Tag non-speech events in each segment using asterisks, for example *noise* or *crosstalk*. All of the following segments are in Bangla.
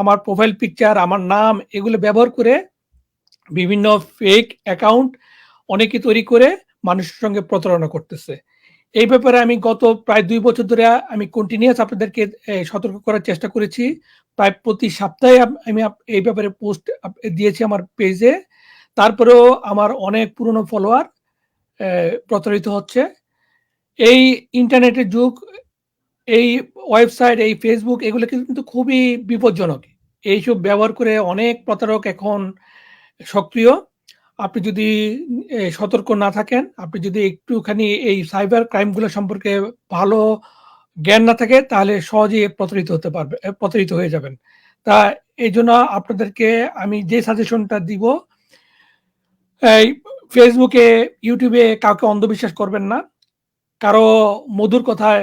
আমার প্রোফাইল পিকচার আমার নাম এগুলো ব্যবহার করে বিভিন্ন ফেক অ্যাকাউন্ট অনেকে তৈরি করে মানুষের সঙ্গে প্রতারণা করতেছে। এই ব্যাপারে আমি গত প্রায় দুই বছর ধরে আমি কন্টিনিউয়াস আপনাদেরকে সতর্ক করার চেষ্টা করেছি। প্রায় প্রতি সপ্তাহে আমি এই ব্যাপারে পোস্ট দিয়েছি আমার পেজে তারপরেও আমার অনেক পুরনো ফলোয়ার প্রতারিত হচ্ছে। এই ইন্টারনেটের যুগ এই ওয়েবসাইট, এই ফেসবুক এগুলো কিন্তু খুবই বিপজ্জনক। এইসব ব্যবহার করে অনেক প্রতারক এখন সক্রিয়। আপনি যদি সতর্ক না থাকেন, আপনি যদি একটুখানি এই সাইবার ক্রাইমগুলো সম্পর্কে ভালো জ্ঞান না থাকে, তাহলে সহজেই প্রতারিত হতে পারবে প্রতারিত হয়ে যাবেন। তা এই জন্য আপনাদেরকে আমি যে সাজেশনটা দিব, এই ফেসবুকে ইউটিউবে কাউকে অন্ধবিশ্বাস করবেন না। কারও মধুর কথায়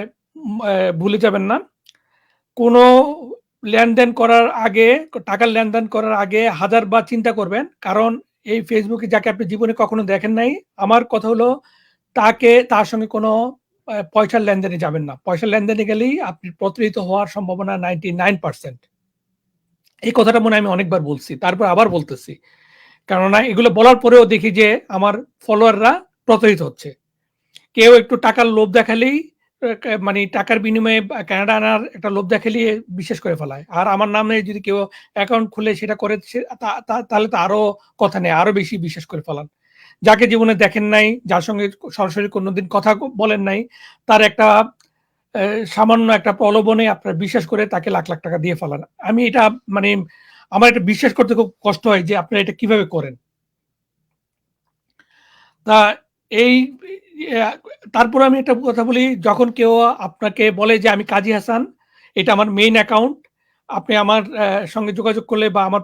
ভুলে যাবেন না। কোনো লেনদেন করার আগে, টাকার লেনদেন করার আগে হাজার বার চিন্তা করবেন। কারণ এই ফেসবুকে যাকে আপনি জীবনে কখনো দেখেন নাই, আমার কথা হলো তাকে, তার সঙ্গে কোনো পয়সার লেনদেনে যাবেন না। পয়সার লেনদেনে গেলেই আপনি প্রতারিত হওয়ার সম্ভাবনা নাইনটি নাইন পার্সেন্ট এই কথাটা মনে আমি অনেকবার বলছি, তারপর আবার বলতেছি। কেননা এগুলো বলার পরেও দেখি যে আমার ফলোয়াররা প্রতারিত হচ্ছে। কেউ একটু টাকার লোভ দেখালেই মানে টাকার বিনিময়ে কানাডা আনার একটা লোভ দেখালে বিশেষ করে ফেলায়। আর আমার নামে যদি কেউ অ্যাকাউন্ট খুলে সেটা করে তাহলে তো আরও কথা নেই, আরও বেশি বিশ্বাস করে ফেলান। যাকে জীবনে দেখেন নাই, যার সঙ্গে সরাসরি কোনোদিন কথা বলেন নাই, তার একটা সামান্য একটা প্রলোভনে আপনার বিশ্বাস করে তাকে লাখ লাখ টাকা দিয়ে ফেলান। আমি এটা মানে আমার এটা বিশ্বাস করতে খুব কষ্ট হয় যে আপনারা এটা কীভাবে করেন। তা এই তারপর আমি একটা কথা বলি, যখন কেউ আপনাকে বলে যে আমি কাজী হাসান, এটা আমার মেইন অ্যাকাউন্ট আপনি আমার সঙ্গে যোগাযোগ করলে বা আমার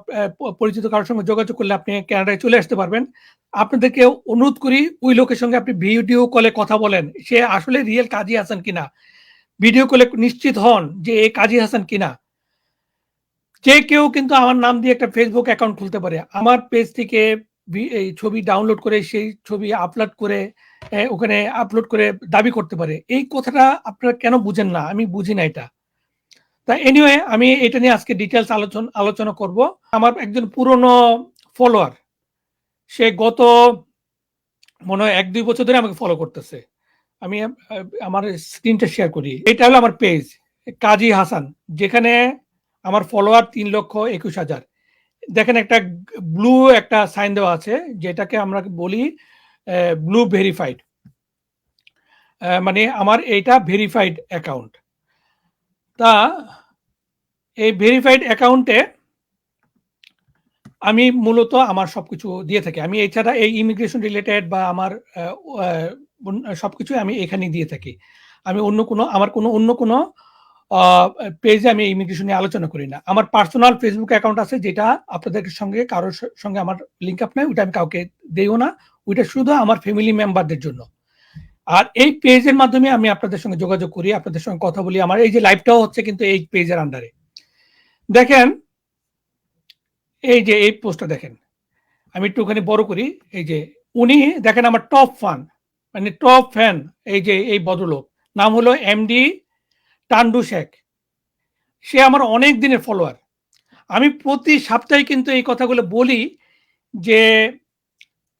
পরিচিত কারোর সঙ্গে যোগাযোগ করলে আপনি ক্যানাডায় চলে আসতে পারবেন। আপনাদেরকে অনুরোধ করি, ওই লোকের সঙ্গে আপনি ভিডিও কলে কথা বলেন, সে আসলে রিয়েল কাজী হাসান কিনা? ভিডিও কলে নিশ্চিত হন যে এ কাজী হাসান কিনা? যে কেউ কিন্তু আমার নাম দিয়ে একটা ফেসবুক অ্যাকাউন্ট খুলতে পারে। আমার পেজ থেকে ছবি ডাউনলোড করে, সেই ছবি আপলোড করে ওখানে আপলোড করে দাবি করতে পারে। এই কথাটা আপনারা কেন বুঝেন না? আমি বুঝি না এটা। তা এনিওয়ে আমি এটা নিয়ে আজকে ডিটেলস আলোচনা আলোচনা করব। আমার একজন পুরনো ফলোয়ার সে গত মনে হয় এক দুই বছর ধরে আমাকে ফলো করতেছে। আমি, আমার স্ক্রিনটা শেয়ার করি। এটা হলো আমার পেজ কাজী হাসান, যেখানে আমার ফলোয়ার তিন লক্ষ একুশ হাজার। দেখেন একটা ব্লু একটা সাইন দেওয়া আছে, যেটাকে আমরা বলি ব্লু ভেরিফাইড মানে আমার এইটা ভেরিফাইড অ্যাকাউন্ট তা এই ভেরিফাইড অ্যাকাউন্টে আমি মূলত আমার সব কিছু দিয়ে থাকি। আমি এছাড়া এই ইমিগ্রেশন রিলেটেড বা আমার সবকিছু আমি এখানে দিয়ে থাকি। আমি অন্য কোনো, আমার কোনো, অন্য কোনো পেজে আমি ইমিগ্রেশন নিয়ে আলোচনা করি না। আমার পার্সোনাল ফেসবুক অ্যাকাউন্ট আছে যেটা আপনাদের সঙ্গে, কারোর সঙ্গে আমার লিঙ্ক আপ নাই, ওইটা আমি কাউকে দেইও না। ওইটা শুধু আমার ফ্যামিলি মেম্বারদের জন্য। আর এই পেজের মাধ্যমে আমি আপনাদের সঙ্গে যোগাযোগ করি, আপনাদের সঙ্গে কথা বলি। আমার এই যে লাইভটাও হচ্ছে কিন্তু এই পেজের আন্ডারে দেখেন, এই যে এই পোস্টটা দেখেন। আমি একটুখানি বড় করি, এই যে উনি দেখেন আমার টপ ফান মানে টপ ফ্যান এই যে এই ভদ্রলোক। নাম হলো এমডি টান্ডু শেখ। সে আমার অনেক দিনের ফলোয়ার আমি প্রতি সপ্তাহে কিন্তু এই কথাগুলো বলি যে,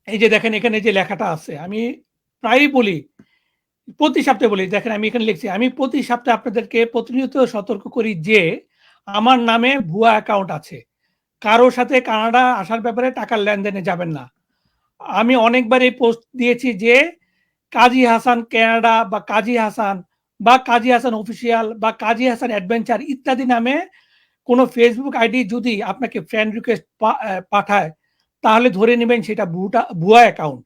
এই যে দেখেন এখানে যে লেখাটা আছে, আমি প্রায়ই বলি, প্রতি সপ্তাহে বলি, দেখেন আমি এখানে লিখছি, আমি প্রতি সপ্তাহে আপনাদেরকে প্রতিনিয়ত সতর্ক করি যে, আমার নামে ভুয়া অ্যাকাউন্ট আছে। কারোর সাথে কানাডা আসার ব্যাপারে টাকার লেনদেনে যাবেন না। আমি অনেকবার এই পোস্ট দিয়েছি যে, কাজী হাসান কানাডা বা কাজী হাসান বা কাজী হাসান অফিসিয়াল বা কাজী হাসান অ্যাডভেঞ্চার ইত্যাদি নামে কোনো ফেসবুক আইডি যদি আপনাকে ফ্রেন্ড রিকোয়েস্ট পাঠায়, তাহলে ধরে নেবেন সেটা ভুটা ভুয়া অ্যাকাউন্ট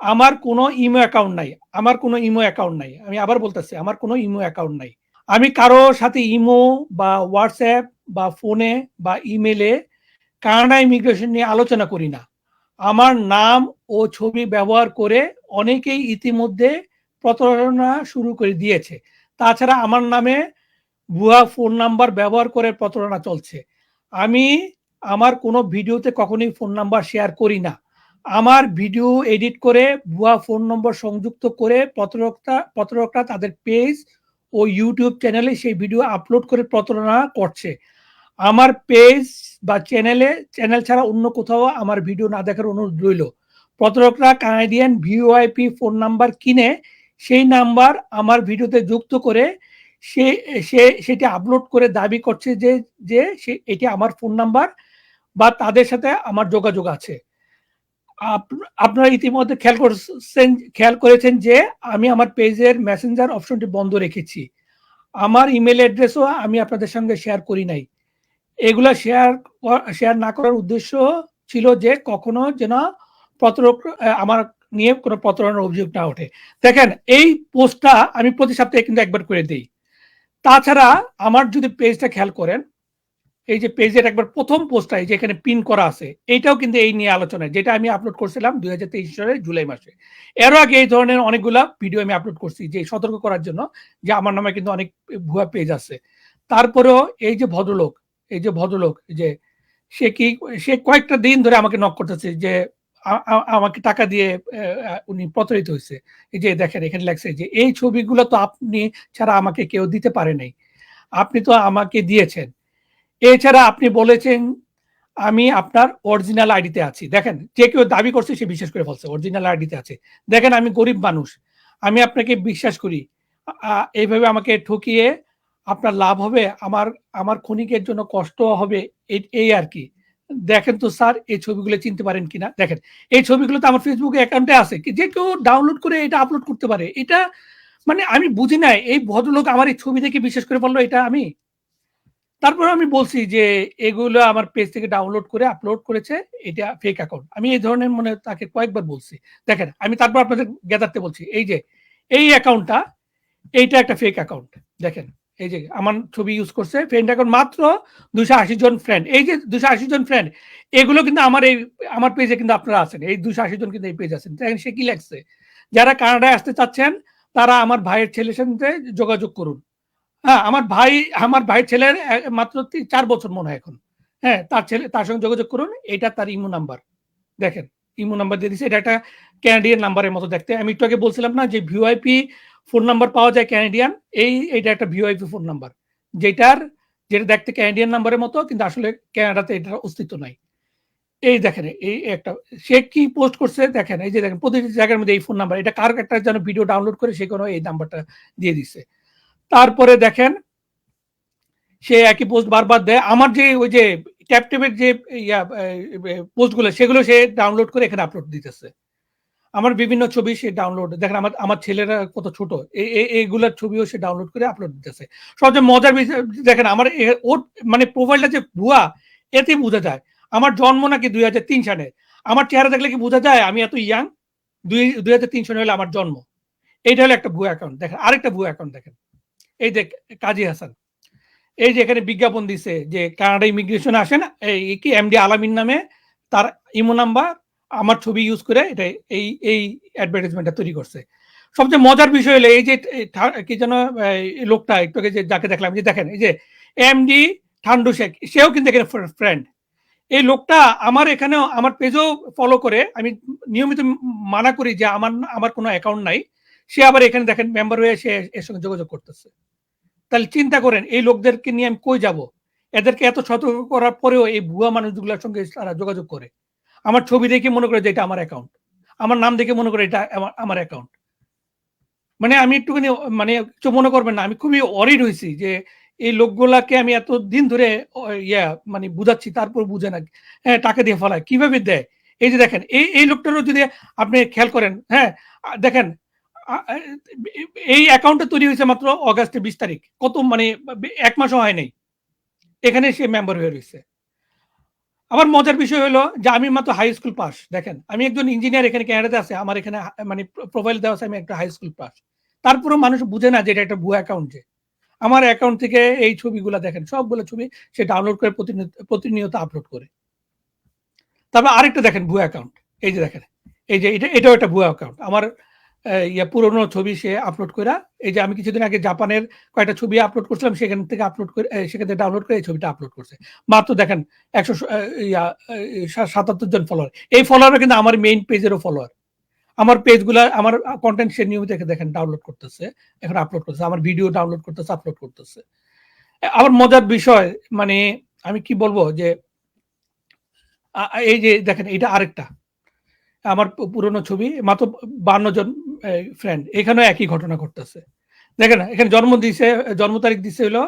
আমার কোনো ইমো অ্যাকাউন্ট নাই, আমার কোনো ইমো অ্যাকাউন্ট নাই। আমি আবার বলতেছি, আমার কোনো ইমো অ্যাকাউন্ট নাই। আমি কারও সাথে ইমো বা হোয়াটসঅ্যাপ বা ফোনে বা ইমেলে কানাডা ইমিগ্রেশন নিয়ে আলোচনা করি না। আমার নাম ও ছবি ব্যবহার করে অনেকেই ইতিমধ্যে প্রতারণা শুরু করে দিয়েছে। তাছাড়া আমার নামে ভুয়া ফোন নাম্বার ব্যবহার করে প্রতারণা চলছে। আমি আমার কোনো ভিডিওতে কখনোই ফোন নাম্বার শেয়ার করি না। আমার ভিডিও এডিট করে ভুয়া ফোন নম্বর সংযুক্ত করে প্রতারকটা প্রতারকরা তাদের পেজ ও ইউটিউব চ্যানেলে সেই ভিডিও আপলোড করে প্রতারণা করছে। আমার পেজ বা চ্যানেলে, চ্যানেল ছাড়া অন্য কোথাও আমার ভিডিও না দেখার অনুরোধ রইল। প্রতারকরা কানাডিয়ান ভিওআইপি ফোন নাম্বার কিনে সেই নাম্বার আমার ভিডিওতে যুক্ত করে সে সে, সেটি আপলোড করে দাবি করছে যে যে সে, এটি আমার ফোন নাম্বার বা তাদের সাথে আমার যোগাযোগ আছে। আপ- আপনারা ইতিমধ্যে খেয়াল করছেন, খেয়াল করেছেন যে আমি আমার পেজের মেসেঞ্জার অপশনটি বন্ধ রেখেছি। আমার ইমেল অ্যাড্রেসও আমি আপনাদের সঙ্গে শেয়ার করি নাই। এগুলা শেয়ার শেয়ার না করার উদ্দেশ্য ছিল যে কখনো যেন প্রতারক, আমার নিয়ে কোনো প্রতারণার অভিযোগ না ওঠে। দেখেন, এই পোস্টটা আমি প্রতি সপ্তাহে কিন্তু একবার করে দিই। তাছাড়া আমার যদি পেজটা খেয়াল করেন, এই যে পেজের একবার প্রথম পোস্টটা, এই যে এখানে পিন করা আছে এইটাও কিন্তু এই নিয়ে আলোচনা যেটা আমি আপলোড করছিলাম দুই হাজার তেইশ সালের জুলাই মাসে। এরও আগে এই ধরনের অনেকগুলা ভিডিও আমি আপলোড করছি যে সতর্ক করার জন্য, যে আমার নামে কিন্তু অনেক ভুয়া পেজ আছে। তারপরেও এই যে ভদ্রলোক, এই যে ভদ্রলোক যে সে কি, সে কয়েকটা দিন ধরে আমাকে নক করতেছে যে আমাকে টাকা দিয়ে উনি প্রতারিত হয়েছে। এই যে দেখেন, এখানে লেখছে যে, এই ছবিগুলো তো আপনি ছাড়া আমাকে কেউ দিতে পারে নাই। আপনি তো আমাকে দিয়েছেন। এছাড়া আপনি বলেছেন, আমি আপনার অরিজিনাল আইডিতে আছি। দেখেন, যে কেউ দাবি করছে, সে বিশ্বাস করে ফেলছে অরিজিনাল আইডিতে আছে। দেখেন, আমি গরিব মানুষ। আমি আপনাকে বিশ্বাস করি। এইভাবে আমাকে ঠকিয়ে আপনার লাভ হবে। আমার আমার ক্ষণিকের জন্য কষ্ট হবে এই আর কি। দেখেন তো স্যার, এই ছবিগুলো চিনতে পারেন কিনা? দেখেন, এই ছবিগুলো তো আমার ফেসবুক অ্যাকাউন্টে আছে যে কেউ ডাউনলোড করে এটা আপলোড করতে পারে। এটা মানে আমি বুঝি না এই ভদ্রলোক আমার এই ছবি দেখে বিশেষ করে বলল, এটা আমি? তারপর আমি বলছি যে, এগুলো আমার পেজ থেকে ডাউনলোড করে আপলোড করেছে, এটা ফেক অ্যাকাউন্ট আমি এই ধরনের মনে তাকে কয়েকবার বলছি। দেখেন, আমি তারপর আপনাদের গেদারতে বলছি, এই যে, এই অ্যাকাউন্টটা এইটা একটা ফেক অ্যাকাউন্ট দেখেন এই যে আমার ছবি ইউজ করছে ফ্রেন্ড এখন মাত্র দুশো আশি জন ফ্রেন্ড এই যে দুশো আশি জন ফ্রেন্ড এগুলো কিন্তু আমার এই, আমার পেজে কিন্তু আপনারা আছেন। এই দুশো আশি জন কিন্তু এই পেজ আছেন। সে কি লাগছে যারা কানাডায় আসতে চাচ্ছেন, তারা আমার ভাইয়ের ছেলের সাথে যোগাযোগ করুন। হ্যাঁ আমার ভাই, আমার ভাইয়ের ছেলের মাত্র চার বছর মনে হয় এখন। হ্যাঁ তার ছেলে, তার সঙ্গে যোগাযোগ করুন। এটা তার ইমো নাম্বার। দেখেন, ইমো নাম্বার দিয়ে দিচ্ছে এটা একটা ক্যানাডিয়ান নাম্বারের মতো দেখতে। আমি একটু আগে বলছিলাম না যে ভিওআইপি ফোন নাম্বার পাওয়া যায় ক্যানাডিয়ান এই এটা একটা ভিওআইপি ফোন নাম্বার। যেটার, যেটা দেখতে ক্যানাডিয়ান নাম্বারের মতো, কিন্তু আসলে ক্যানাডাতে এটার অস্তিত্ব নাই। এই দেখেন, এই একটা, সে কি পোস্ট করছে, দেখেন, এই যে দেখেন, প্রতিটি জায়গার মধ্যে এই ফোন নাম্বার এটা কার একটা যেন ভিডিও ডাউনলোড করে, সে কোনো এই নাম্বারটা দিয়ে দিচ্ছে তারপরে দেখেন, সে একই পোস্ট বারবার দেয়। আমার যে, ওই যে ট্যাপ ট্যাপের যে, ইয়া পোস্টগুলো সেগুলো সে ডাউনলোড করে এখানে আপলোড দিতেছে। আমার বিভিন্ন ছবি সে ডাউনলোড দেখেন আমার আমার ছেলেরা কত ছোট এই- এই- এইগুলোর ছবিও সে ডাউনলোড করে আপলোড দিতেছে। সবচেয়ে মজার বিষয়, দেখেন আমার ওর মানে প্রোফাইলটা যে ভুয়া এতে বোঝা যায়। আমার জন্ম নাকি দুই হাজার তিন সালে, আমার চেহারা দেখলে কি বোঝা যায়? আমি এত ইয়াং দুই দুই হাজার তিন সালে হলে আমার জন্ম। এইটা হলো একটা ভুয়া অ্যাকাউন্ট দেখেন, আরেকটা ভুয়া অ্যাকাউন্ট দেখেন। এই যে কাজী হাসান, এই যে এখানে বিজ্ঞাপন দিছে যে কানাডা ইমিগ্রেশন আসেন এই কি এমডি আলামিন নামে, তার ইমো নাম্বার আমার ছবি ইউজ করে এটা এই এই অ্যাডভার্টাইজমেন্টটা তৈরি করছে। সবচেয়ে মজার বিষয় হলো এই যে কি যেন লোকটা একটু যে, যাকে দেখলাম যে দেখেন, এই যে এমডি ঠান্ডু শেখ, সেও কিন্তু এখানে ফ্রেন্ড এই লোকটা আমার এখানেও, আমার পেজও ফলো করে, আমি নিয়মিত মানা করি যে আমার আমার কোনো অ্যাকাউন্ট নাই। সে আবার এখানে দেখেন মেম্বার হয়ে সে এর সঙ্গে যোগাযোগ করতেছে। তাহলে চিন্তা করেন, এই লোকদেরকে নিয়ে আমি কই যাব? এদেরকে এত সতর্ক করার পরেও এই ভুয়া মানুষগুলোর সঙ্গে তারা যোগাযোগ করে। আমার ছবি দেখে মনে করে যে এটা আমার অ্যাকাউন্ট আমার নাম দেখে মনে করে এটা আমার আমার অ্যাকাউন্ট মানে আমি একটুখানি মানে কিছু মনে করবেন না, আমি খুবই অরিড হয়েছি যে এই লোকগুলাকে আমি এত দিন ধরে ইয়া মানে বুঝাচ্ছি, তারপর বুঝে না হ্যাঁ টাকা দিয়ে ফেলায়। কীভাবে দেয়? এই যে দেখেন, এই এই লোকটারও যদি আপনি খেয়াল করেন হ্যাঁ দেখেন এই অ্যাকাউন্টটা তৈরি হয়েছে মাত্র অগাস্টের বিশ তারিখ। কত মানে এক মাসও হয় নাই। এখানে সে মেম্বার হয়ে রয়েছে। আবার মজার বিষয় হলো যে আমি মাত্র হাই স্কুল পাস দেখেন। আমি একজন ইঞ্জিনিয়ার এখানে ক্যানাডাতে আছে, আমার এখানে মানে প্রোফাইল দেওয়া আছে, আমি একটা হাই স্কুল পাস তারপরেও মানুষ বুঝে না যে এটা একটা ভুয়া অ্যাকাউন্ট যে। আমার অ্যাকাউন্ট থেকে এই ছবিগুলো দেখেন, সবগুলো ছবি সে ডাউনলোড করে প্রতিনিয়ত আপলোড করে। তারপর আরেকটা দেখেন ভুয়া অ্যাকাউন্ট এই যে দেখেন, এই যে এটা, এটাও একটা ভুয়া অ্যাকাউন্ট আমার ইয়া পুরোনো ছবি সে আপলোড করে এই যে আমি কিছুদিন আগে জাপানের কয়েকটা ছবি আপলোড করছিলাম, সেখান থেকে আপলোড করে সেখান থেকে ডাউনলোড করে এই ছবিটা আপলোড করছে। মাত্র দেখেন একশো ইয়া সাতাত্তর জন ফলোয়ার এই ফলোয়ার কিন্তু আমার মেইন পেজেরও ফলোয়ার আমার পেজগুলো আমার কন্টেন্ট সে নিয়মিত দেখেন ডাউনলোড করতেছে, এখন আপলোড করতেছে, আমার ভিডিও ডাউনলোড করতেছে আপলোড করতেছে। আবার মজার বিষয় মানে আমি কি বলব যে এই যে দেখেন এটা আরেকটা। আমার পুরনো ছবি, মাত্র বান্ন জন ফ্রেন্ড এখানেও একই ঘটনা ঘটতেছে। দেখেন, এখানে জন্ম দিছে, জন্ম তারিখ দিছে হলো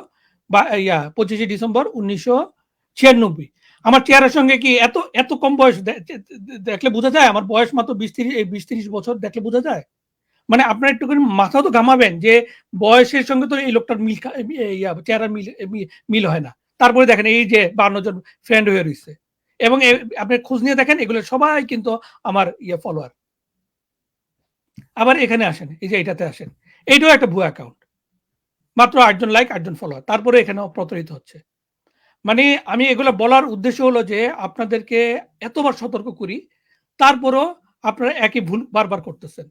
বা, ইয়া, পঁচিশে ডিসেম্বর উনিশশো ছিয়ানব্বই। আমার চেহারার সঙ্গে কি এত এত কম বয়স দেখলে বোঝা যায়? আমার বয়স মাত্র বিশ তিরিশ বিশ তিরিশ বছর দেখলে বোঝা যায়? মানে আপনার একটু করে মাথা তো ঘামাবেন যে বয়সের সঙ্গে তো এই লোকটার মিল চেহারার মিল মিল হয় না। তারপরে দেখেন এই যে বান্ন জন ফ্রেন্ড হয়ে রয়েছে এবং আপনি খোঁজ নিয়ে দেখেন, এগুলো সবাই কিন্তু আমার ইয়ে ফলোয়ার আবার এখানে আসেন, এই যে এটাতে আসেন। এইটাও একটা ভুয়া অ্যাকাউন্ট মাত্র আটজন লাইক আটজন ফলোয়ার তারপরে এখানেও প্রতারিত হচ্ছে। মানে আমি এগুলো বলার উদ্দেশ্য হলো যে, আপনাদেরকে এতবার সতর্ক করি, তারপরও আপনারা একই ভুল বারবার করতেছেন।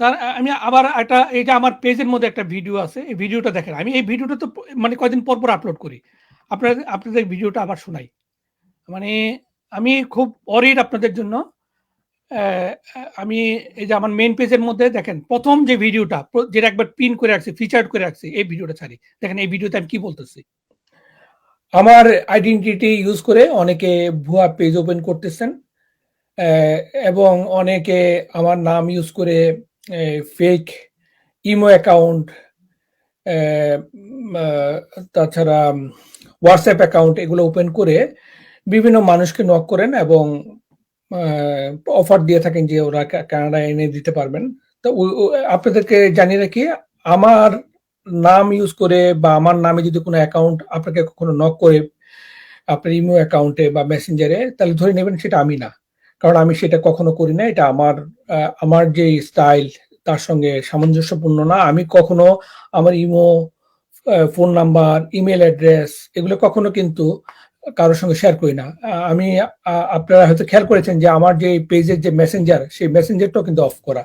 তার আমি আবার একটা এটা আমার পেজের মধ্যে একটা ভিডিও আছে, এই ভিডিওটা দেখেন। আমি এই ভিডিওটা তো মানে কয়দিন পর পর আপলোড করি। আপনাদের আপনাদের ভিডিওটা আবার শোনাই। মানে আমি খুব অরিড আপনাদের জন্য। আমি এই যে আমার মেন পেজের মধ্যে দেখেন, প্রথম যে ভিডিওটা যেটা একবার পিন করে রাখছি ফিচার্ড করে রাখছি, এই ভিডিওটা ছাড়ি। দেখেন, এই ভিডিওতে আমি কি বলতেছি? আমার আইডেন্টিটি ইউজ করে অনেকে ভুয়া পেজ ওপেন করতেছেন এবং অনেকে আমার নাম ইউজ করে ফেক ইমো অ্যাকাউন্ট তাছাড়া হোয়াটসঅ্যাপ অ্যাকাউন্ট এগুলো ওপেন করে বিভিন্ন মানুষকে নক করেন এবং অফার দিয়ে থাকেন যে ওরা কানাডা এনে দিতে পারবেন। তো আপনাদেরকে জানিয়ে রাখি, আমার নাম ইউজ করে বা আমার নামে যদি কোনো অ্যাকাউন্ট আপনাকে কখনো নক করে আপনার ইমো অ্যাকাউন্টে বা মেসেঞ্জারে তাহলে ধরে নেবেন সেটা আমি না। কারণ আমি সেটা কখনো করি না, এটা আমার আমার যে স্টাইল তার সঙ্গে সামঞ্জস্যপূর্ণ না। আমি কখনো আমার imo phone number email address এগুলো কখনো কিন্তু কারোর সঙ্গে শেয়ার করি না। আমি আপনারা হয়তো খেয়াল করেছেন যে আমার যে পেজের যে মেসেঞ্জার সেই মেসেঞ্জারটাও কিন্তু অফ করা।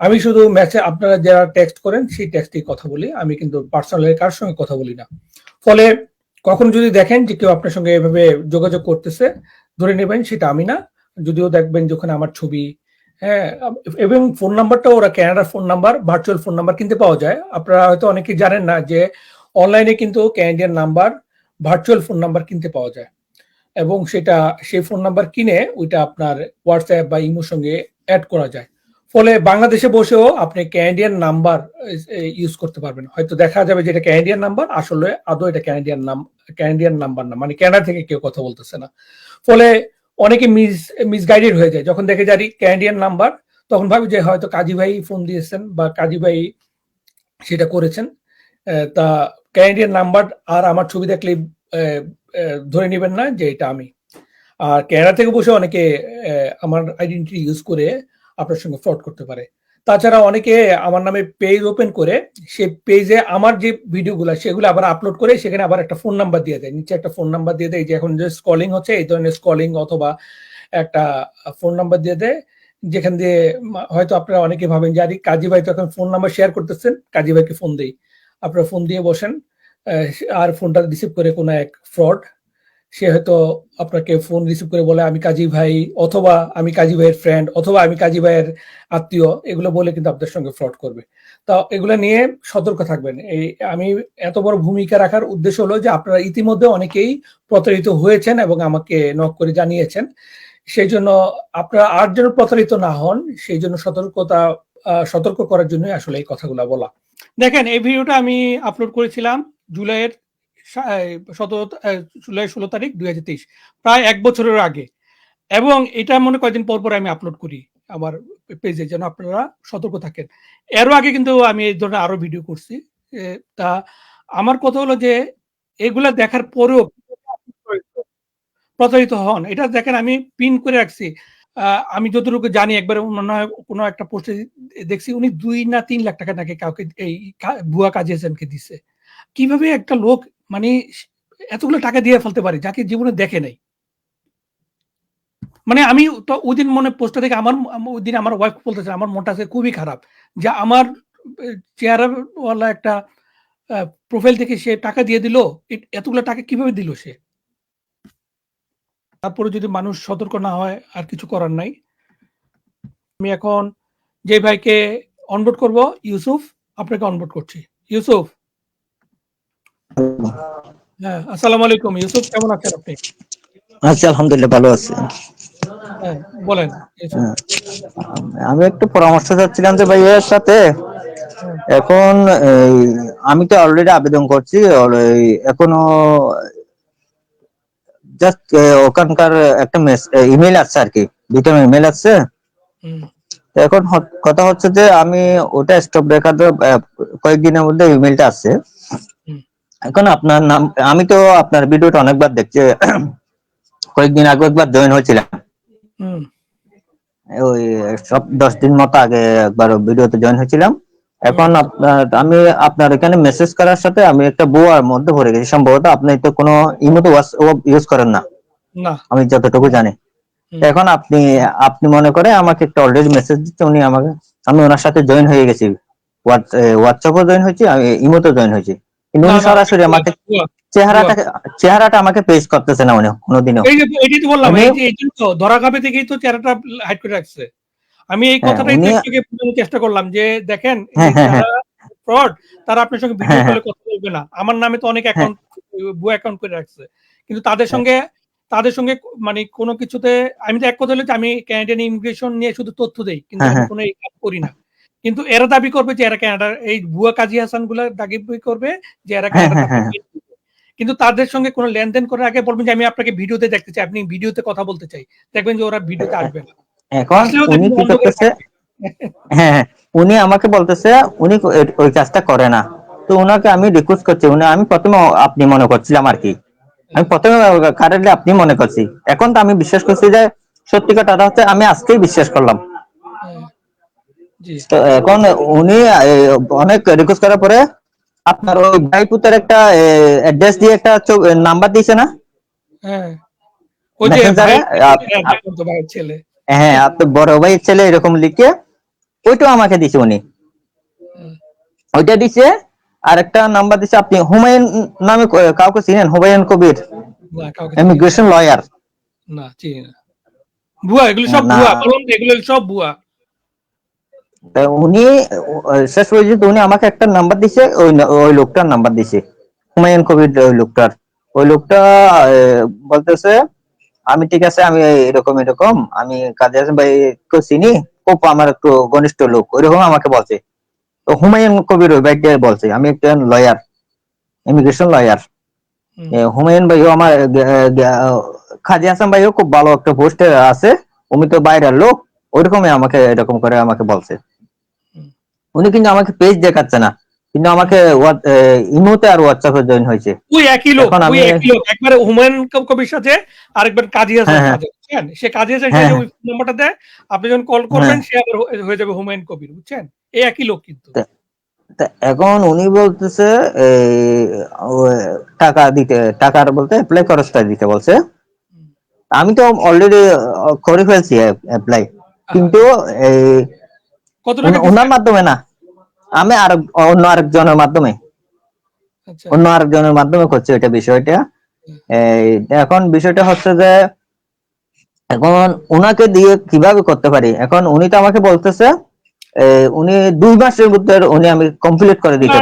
আমি শুধু মেসেজ আপনারা যারা টেক্সট করেন, সেই টেক্সটেই কথা বলি, আমি কিন্তু পার্সোনালি কারোর সঙ্গে কথা বলি না। ফলে কখনো যদি দেখেন যে কেউ আপনার সঙ্গে এভাবে যোগাযোগ করতেছে, ধরে নেবেন সেটা আমি না। যদিও দেখবেন যখন আমার ছবি হ্যাঁ এবং ফোন নাম্বারটাও ওরা ক্যানাডার phone number virtual phone number কিনতে পাওয়া যায়। আপনারা হয়তো অনেকে জানেন না যে অনলাইনে কিন্তু Canadian number virtual phone number কিনতে পাওয়া যায়। এবং সেটা, সেই ফোন নাম্বার কিনে ওইটা আপনার হোয়াটসঅ্যাপ বা ইমোর সঙ্গে অ্যাড করা যায়। ফলে বাংলাদেশে বসেও আপনি ক্যানাডিয়ান নাম্বার ইউজ করতে পারবেন। হয়তো দেখা যাবে যে এটা ক্যানাডিয়ান নাম্বার আসলে আদৌ এটা ক্যানাডিয়ান নাম ক্যানাডিয়ান নাম্বার না। মানে ক্যানাডা থেকে কেউ কথা বলতেছে না। ফলে অনেকে মিস মিসগাইডেড হয়ে যায়। যখন দেখে যারি ক্যানাডিয়ান নাম্বার তখন ভাবি যে হয়তো কাজী ভাই ফোন দিয়েছেন বা কাজী ভাই সেটা করেছেন। তা ক্যানাডিয়ান নাম্বার আর আমার ছবি দেখলে ধরে নেবেন না যে এটা আমি। আর ক্যানাডা থেকে বসে অনেকে আমার আইডেন্টিটি ইউজ করে আপনার সঙ্গে ফ্রড করতে পারে। তাছাড়া অনেকে আমার নামে পেজ ওপেন করে সেই পেজে আমার যে ভিডিওগুলো সেগুলো আবার আপলোড করে সেখানে আবার একটা ফোন নাম্বার দিয়ে দেয়। নিচে একটা ফোন নাম্বার দিয়ে দেয় যে এখন যে স্কলিং হচ্ছে এই ধরনের স্কলিং অথবা একটা ফোন নাম্বার দিয়ে দেয়। যেখান দিয়ে হয়তো আপনারা অনেকে ভাবেন যে, আরে কাজী ভাই তো এখন ফোন নাম্বার শেয়ার করতেছেন, কাজী ভাইকে ফোন দেই। আপনারা ফোন দিয়ে বসেন আর ফোনটা রিসিভ করে কোনো এক ফ্রড সে হয়তো আপনাকে ফোন রিসিভ করে বলে, আমি কাজী ভাই, অথবা, আমি কাজী ভাইয়ের ফ্রেন্ড অথবা, আমি কাজী ভাইয়ের আত্মীয়, এগুলো বলে কিন্তু আপনার সঙ্গে ফ্রড করবে। তা এগুলো নিয়ে সতর্ক থাকবেন। এই আমি এত বড় ভূমিকা রাখার উদ্দেশ্য হলো যে, আপনারা ইতিমধ্যে অনেকেই প্রতারিত হয়েছেন এবং আমাকে নক করে জানিয়েছেন। সেই জন্য আপনারা আর যেন প্রতারিত না হন, সেই জন্য সতর্কতা সতর্ক করার জন্য আসলে এই কথাগুলো বলা। দেখেন, এই ভিডিওটা আমি আপলোড করেছিলাম জুলাইয়ের জুলাই ষোলো তারিখ দুই হাজার তেইশ, প্রায় এক বছরের আগে। এবং এটা মনে কয়েকদিন পর পর আমি আপলোড করি আমার পেজে যেন আপনারা সতর্ক থাকেন। এরও আগে কিন্তু আমি এই ধরনের আরও ভিডিও করছি। তা আমার কথা হলো যে, এগুলা দেখার পরেও প্রতারিত হন। এটা দেখেন আমি পিন করে রাখছি। আমি যতটুকু জানি, একবার মনে হয় কোনো একটা পোস্টে দেখছি, উনি দুই না তিন লাখ টাকা নাকি কাউকে এই ভুয়া কাজী হাসানকে দিচ্ছে কীভাবে একটা লোক মানে এতগুলো টাকা দিয়ে ফেলতে পারে যাকে জীবনে দেখে নাই? মানে আমি তো ওই দিন মনে পোস্টটা দেখে আমার ওই দিন আমার ওয়াইফ বলতেছে, আমার মনটা আছে খুবই খারাপ যে আমার চেহারাওয়ালা একটা প্রোফাইল থেকে সে টাকা দিয়ে দিল এতগুলো টাকা কীভাবে দিল সে? তারপরে যদি মানুষ সতর্ক না হয়, আর কিছু করার নাই। আমি এখন যে ভাইকে অনবোর্ড করব, ইউসুফ, আপনাকে অনবোর্ড করছি। ইউসুফ হ্যাঁ, আসসালামু আলাইকুম। ইউসুফ কেমন আছেন আপনি? আছি আলহামদুলিল্লাহ ভালো আছি। হ্যাঁ, বলেন হ্যাঁ, আমি একটু পরামর্শ চাচ্ছিলাম যে ভাইয়ের সাথে এখন আমি তো অলরেডি আবেদন করছি এখনও জাস্ট ওখানকার একটা মেস ইমেইল আসছে আরকি। ২ টা ইমেইল আসছে। এখন কথা হচ্ছে যে আমি ওটা স্টপ অ্যা কয়েকদিনের মধ্যে ইমেলটা আসছে। এখন আপনার নাম আমি তো আপনার ভিডিওটা অনেকবার দেখছি। *clears throat* কয়েকদিন আগে একবার জয়েন হয়েছিলাম। ওই সব ১০ দিন মতো আগে একবার ভিডিওতে জয়েন হয়েছিলাম। এখন আপনার আমি আপনার এখানে মেসেজ করার সাথে আমি একটা ভুয়ার মধ্যে পড়ে গেছি। সম্ভবত আপনি তো কোনো ইমোতে হোয়াটসঅ্যাপ ইউজ করেন না। আমি যতটুকু জানি। এখন আপনি আপনি মনে করে আমাকে একটা অলরেডি মেসেজ দিচ্ছে উনি আমাকে আমি ওনার সাথে জয়েন হয়ে গেছি। হোয়াটসঅ্যাপেও জয়েন হয়েছি, আমি ইমোতেও জয়েন হয়েছি। কিন্তু উনি সরাসরি আমাকে ভুয়া। চেহারাটা আমাকে পেশ করতেছে না উনি কোনদিনও। এই যে তো বললাম। এই যে ধরা খাবে দেখেই তো চেহারাটা হাইড করে রাখছে। আমি এই হ্যাঁ, কথাটাই বোঝানোর চেষ্টা করলাম যে দেখেন এই হ্যাঁ, হ্যাঁ। ফ্রড তারা আপনার সঙ্গে ভিডিও। কলে কথা বলবে না। আমার নামে তো অনেক। অ্যাকাউন্ট ভুয়া অ্যাকাউন্ট করে রাখছে। কিন্তু তাদের। সঙ্গে তাদের সঙ্গে মানে কোনো কিছুতে আমি তো এক কথা হলো যে আমি কানাডিয়ান ইমিগ্রেশন নিয়ে শুধু তথ্য দেই। কিন্তু আমি। কোনো এই কাজ করি না। কিন্তু এরা দাবি করবে যে এরা কানাডার এই ভুয়া কাজী হাসানগুলা দাবি করবে যে এরা হ্যাঁ, হ্যাঁ, হ্যাঁ। কিন্তু তাদের সঙ্গে কোনো লেনদেন করার আগে বলবেন যে আমি আপনাকে ভিডিওতে দেখতে চাই। আপনি ভিডিওতে কথা বলতে চাই। দেখবেন যে ওরা ভিডিওতে আসবে না। এখন উনি কি করতেছে হ্যাঁ। উনি আমাকে বলতেছে উনি ওই কাজটা করে না। তো উনাকে আমি রিকোয়েস্ট করছি। উনি আমি ১ম এ আপনি মনে করছিলাম আরকি। আমি ১ম এ কারেন্টলি আপনি মনে করছি। এখন তো আমি বিশ্বাস করছি যে সত্যি কথাটা হচ্ছে আমি আজকেই বিশ্বাস করলাম। তো এখন উনি অনেক রিকোয়েস্ট করার পরে আপনার ওই ভাইপুতের একটা অ্যাড্রেস দিয়ে একটা নাম্বার দিয়েছে না? হ্যাঁ। ওই যে মেসেঞ্জারে ভাই হ্যাঁ, ছেলে। হ্যাঁ, আপনার বড় এরকম লিখে ওইটাও আমাকে দিছে উনি। ওইটা দিছে আরেকটা নাম্বার দিছে আপনি হুমায়ুন নামে কাউকে চিনেন? হুমায়ুন কবির? Immigration lawyer. না চিনি না। ভুয়া এগুলো সব। ভুয়া। বলুন এগুলো সব ভুয়া। উনি শেষ পর্যন্ত উনি আমাকে একটা নাম্বার দিছে ওই ওই লোকটার নাম্বার দিছে। হুমায়ুন কবির ওই লোকটার। ওই লোকটা বলতেছে আমি ঠিক আছে আমি এরকম, এরকম আমি কাজে কাজী হাসান ভাইকে চিনি। খুব আমার একটু ঘনিষ্ঠ লোক। ওইরকম আমাকে বলছে। তো হুমায়ুন কবির ওই ভাইটা বলছে আমি একটা লয়ার। Immigration lawyer. হুমায়ুন ভাইও আমার কাজী হাসান ভাইও খুব ভালো একটা পোস্টে আছে। উনি তো বাইরের লোক। ওইরকমই আমাকে এরকম করে আমাকে বলছে। উনি কিন্তু আমাকে পেজ দেখাচ্ছে না। কিন্তু আমাকে ইমোতে আর হোয়াটসঅ্যাপে জয়েন হয়েছে। ওই একই লোক, ওই একই লোক। একবার হুমায়ুন কবির সাথে আরেকবার কাজী হ্যাঁ, হাসানের হ্যাঁ। সাথে। বুঝছেন? সে কাজী হাসান সে হ্যাঁ, যে হ্যাঁ। ওই নাম্বারটা দেয়, আপনি যখন কল হ্যাঁ। করবেন সে আবার হয়ে হয়ে যাবে হুমায়ুন কবির। বুঝছেন? এই একই লোক কিন্তু। এখন উনি বলতেছে টাকা দিতে টাকার বলতে এপ্লাই খরচটা দিতে বলছে। আমি তো অলরেডি করে ফেলছি। আহা! কিন্তু এই কত টাকা দিছেন? মাধ্যমে না। আমি আরেক অন্য আরেকজনের মাধ্যমে। আচ্ছা। অন্য আরেকজনের মাধ্যমে করছি ওইটা বিষয়টা। এই এখন বিষয়টা হচ্ছে যে এখন উনাকে দিয়ে কীভাবে করতে পারি? এখন উনি তো আমাকে বলতেছে উনি ২ মাসের ভিতর উনি আমি কমপ্লিট করে দিতে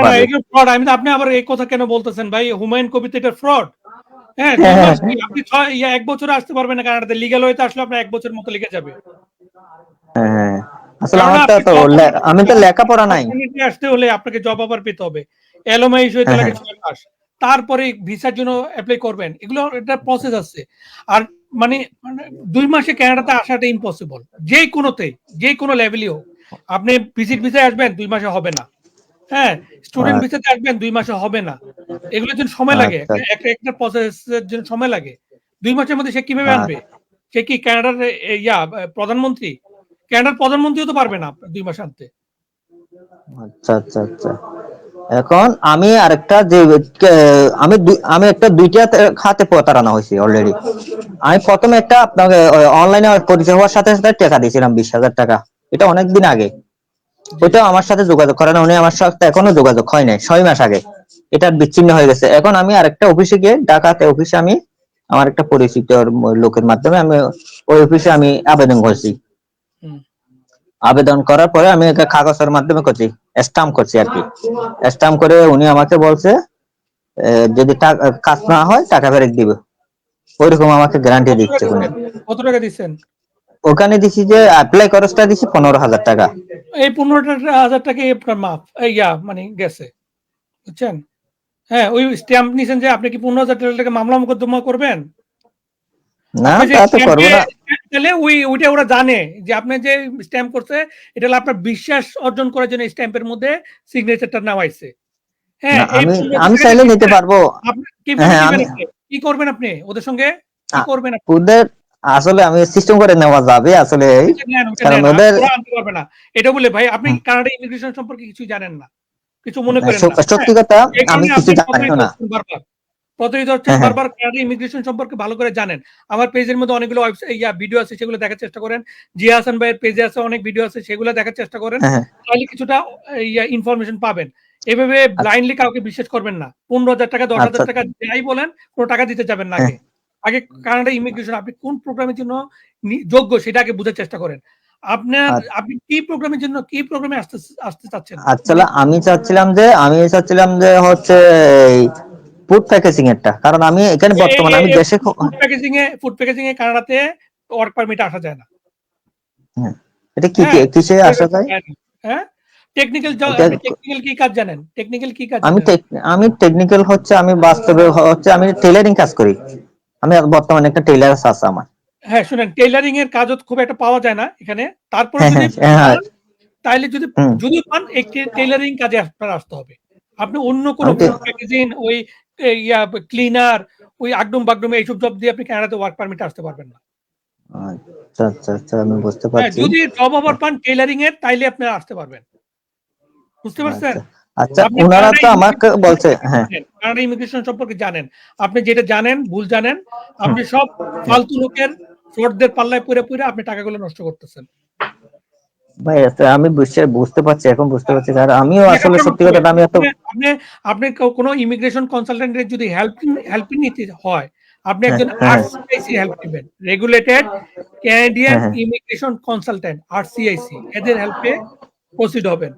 ফ্রড। আমি আপনি আবার এই কথা কেন বলতেছেন ভাই? হুমায়ুন কবির তো এটা ফ্রড। হ্যাঁ, হ্যাঁ, হ্যাঁ। আপনি ৬ ইয়া ১ বছরে আসতে পারবেন না কানাডাতে। লিগ্যাল ওয়েতে আসলে আপনার ১ বছরের মতো লেগে যাবে। হ্যাঁ। আসলে আমার তো আমি তো লেখাপড়া নাই। আসতে হলে আপনাকে জব অফার পেতে হবে। এলওমআই ইস্যু হইতে হ্যাঁ, লাগে হ্যাঁ। ৬ মাস। তারপরে ভিসার জন্য এপ্লাই করবেন। এগুলো একটা প্রসেস আছে। আর মানে মানে ২ মাসে কানাডাতে আসাটা ইম্পসিবল। যেকোনোতেই, যেকোনো লেভেলই হোক। আপনি ভিজিট ভিসায় আসবেন দুই মাসে হবে না। হ্যাঁ? স্টুডেন্ট আচ্ছা। ভিসাতে আসবেন দুই মাসে হবে না। এগুলোর জন্য সময় লাগে। আচ্ছা। একটা একটা প্রসেস এর জন্য সময় লাগে। দুই মাসের মধ্যে সে কীভাবে আনবে? আচ্ছা। সে কি কানাডার ইয়া প্রধানমন্ত্রী? কানাডার প্রধানমন্ত্রীও তো পারবে না ২ মাস আনতে। আচ্ছা, আচ্ছা, আচ্ছা। এখন আমি আরেকটা যে আমি আমি একটা ২ টা তে খাতে প্রতারণা হইছি অলরেডি। আমি ১ম এ একটা আপনাকে অনলাইনে পরিচয় হওয়ার সাথে, সাথে টাকা দিয়েছিলাম ৳২০,০০০ এটা অনেকদিন আগে। জি। ওইটাও আমার সাথে যোগাযোগ করে না। উনি আমার সাথে এখনও যোগাযোগ হয় নাই। ছয় মাস আগে। এটা বিচ্ছিন্ন হয়ে গেছে। এখন আমি আরেকটা অফিসে গিয়ে ঢাকাতে অফিসে আমি আমার একটা পরিচিত লোকের মাধ্যমে আমি ওই অফিসে আমি আবেদন করছি। আবেদন করার পরে আমি একটা কাগজের মাধ্যমে করছি। স্টাম্প করছি আরকি। স্টাম্প করে উনি আমাকে বলছে যদি কাজ না হয় টাকা ফেরত দিবে। ওইরকম আমাকে গ্যারান্টি দিচ্ছে উনি। কত টাকা দিচ্ছেন? ওখানে দিছি যে অ্যাপ্লাই খরচটা দিছি পনেরো হাজার টাকা। এই পনেরো হাজার টাকা আপনার মাফ ইয়া মানে গেছে। বুঝছেন? হ্যাঁ ওই স্ট্যাম্প নিছেন যে আপনি কি পনেরো হাজার টাকা মামলা মোকদ্দমা করবেন? না তা তো করব না। তাহলে ওই ওইটা ওরা জানে যে আপনি যে স্ট্যাম্প করছে এটা আপনার বিশ্বাস অর্জন করার জন্য স্ট্যাম্পের মধ্যে সিগনেচারটা নেওয়াইছে হ্যাঁ আমি আমি চাইলে নিতে পারব। কি হ্যাঁ, করবেন আপনি? কি করবেন আপনি? ওদের সঙ্গে কি করবেন? ওদের আসলে আমি সিস্টেম করে নেওয়া যাবে আসলে কারণ ওদের- পারবে না। এটা বলে ভাই আপনি। কানাডা ইমিগ্রেশন সম্পর্কে কিছু জানেন না। কিছু মনে করেন না। সত্যি হ্যাঁ, কথা আমি কিছু জানি না। প্রতারিত হচ্ছেন হ্যাঁ, হ্যাঁ। বারবার ইমিগ্রেশন সম্পর্কে ভালো করে জানেন। আমার পেজের মধ্যে অনেকগুলো ইয়া ভিডিও আছে সেগুলো দেখার চেষ্টা করেন। জিয়া হাসান ভাইয়ের পেজে আছে অনেক ভিডিও আছে সেগুলো দেখার চেষ্টা করেন। হ্যাঁ। তাহলে কিছুটা ইয়া ইনফরমেশন পাবেন। এভাবে ব্লাইন্ডলি কাউকে বিশ্বাস করবেন না। পনেরো হাজার টাকা দশ হাজার আচ্ছা। টাকা যাই বলেন কোনো টাকা দিতে যাবেন না আগে। আগে কানাডা ইমিগ্রেশন আপনি কোন প্রোগ্রামের জন্য যোগ্য সেটা আগে বুঝার চেষ্টা করেন। আপনার আচ্ছা। আপনি কি প্রোগ্রামের জন্য কি প্রোগ্রামে আসতে আসতে চাচ্ছেন? আসলে আমি চাচ্ছিলাম যে আমি চাচ্ছিলাম যে হচ্ছে ফুড প্যাকেজিং এরটা কারণ আমি এখানে বর্তমানে আমি দেশে ফুড প্যাকেজিং এ ফুড প্যাকেজিং এ কানাডাতে ওয়ার্ক পারমিট আসা যায় না। এটা কি কি- হ্যাঁ, কিসে আসা যায়? হ্যাঁ। টেকনিক্যাল টেকনিক্যাল কি কাজ জানেন? টেকনিক্যাল কি কাজ আমি আমি টেকনিক্যাল হচ্ছে আমি বাস্তবে হচ্ছে আমি টেলারিং কাজ করি। আমি বর্তমানে একটা টেলার আছে আমার। হ্যাঁ শুনেন টেইলারিং এর কাজও খুব একটা পাওয়া যায় না এখানে। তারপরে হ্যাঁ, যদি হ্যাঁ, হ্যাঁ। তাইলে যদি যদি পান একটি টেইলারিং কাজে আপনার আসতে হবে। আপনি অন্য কোনো প্যাকেজিং ওই ইয়া ক্লিনার ওই আগডুম বাগডুম এইসব জব দিয়ে আপনি কানাডাতে ওয়ার্ক পারমিট আসতে পারবেন না। আচ্ছা আচ্ছা আচ্ছা আমি বুঝতে হ্যাঁ, পারছি। যদি জব অফার পান টেইলারিং এর তাইলে আপনি আসতে পারবেন। বুঝতে পারছেন? আচ্ছা, আচ্ছা ওনারা তো আমাকে বলছে হ্যাঁ। কানাডা ইমিগ্রেশন সম্পর্কে জানেন। আপনি যেটা জানেন ভুল জানেন আপনি সব ফালতু লোকের ফ্রডদের পাল্লায় পড়ে পড়ে আপনি টাকাগুলো নষ্ট করতেছেন। ভাই আমি বুঝতে বুঝতে পারছি এখন বুঝতে পারছি কারণ আমিও আসলে সত্যি কথা আমি এত আপনি- আপনি কোনো ইমিগ্রেশন কনসালটেন্টের যদি হেল্প হেল্প নিতে হয় আপনি হ্যাঁ, একজন হ্যাঁ। আরসিআইসি হেল্প নেবেন রেগুলেটেড ক্যানাডিয়ান হ্যাঁ, হ্যাঁ। ইমিগ্রেশন কনসালটেন্ট আরসিআইসি এদের হেল্পে প্রসিড হবেন